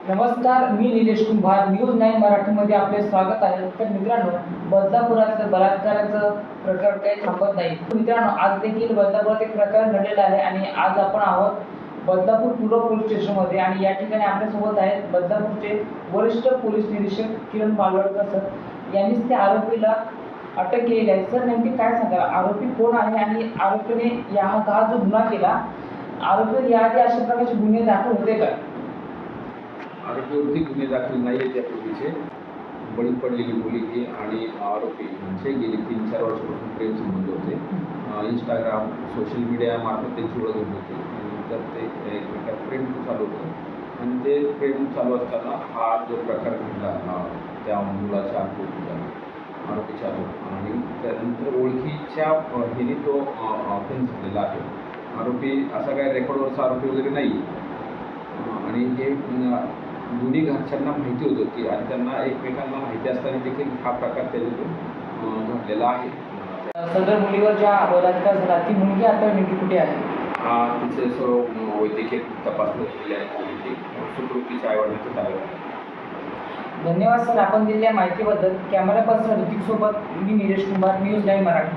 नमस्कार मी Nilesh Kumbhar. News nine मराठीमध्ये आपले स्वागत आहे. तर मित्रांनो बदलापुरात बलात्काराचं प्रकरण काही थांबत नाही. मित्रांनो आज देखील बदलापुरात एक प्रकरण घडलेलं आहे आणि आज आपण आहोत बदलापूर पूर्व पोलीस स्टेशनमध्ये. आणि या ठिकाणी आपल्यासोबत आहेत बदलापूरचे वरिष्ठ पोलीस निरीक्षक किरण मालवडकर सर. यांनीच त्या आरोपीला अटक केलेली आहे. सर नेमके काय सांगा आरोपी कोण आहे आणि आरोपीने या हा जो गुन्हा केला आरोपी याआधी अशा प्रकारचे गुन्हे दाखल होते का? आरोपीवरती गुन्हे दाखल नाही आहेत यापूर्वीचे बळी पडलेली मुलगी आणि आरोपी यांचे गेली तीन चार वर्षापासून प्रेम संबंध होते. इंस्टाग्राम सोशल मीडियामार्फत त्यांची ओळख होती आणि नंतर ते एकमेकात प्रेम चालू होतं. आणि ते प्रेम चालू असताना हा जो प्रकार घडला त्या मुलाच्या आत्महत्येचा आरोपीच्या आरोप. आणि त्यानंतर ओळखीच्या अं, ह्याने तो ऑफेन्स झालेला आहे. आरोपी असा काय रेकॉर्डवरचा आरोपी वगैरे नाही. आणि हे दोन्ही घरच्यांना माहिती होतं की आणि त्यांना एकमेकांना माहिती असताना देखील हा प्रकार त्याच्यातून घडलेला आहे. सदर मुलीवर ज्या बलात्कार झाला ती मुलगी आता नेमकी कुठे आहे? हा तिचे सर्व वैद्यकीय तपासणी केलेली आहे. सुखरूपीच्या आईवडिलांच्या ताब्यात आहे. धन्यवाद सर. आपण दिलेल्या माहितीबद्दल. कॅमेरा पर्सन ऋतिक सोबत मी निलेश कुमार न्यूज नाईन मराठी.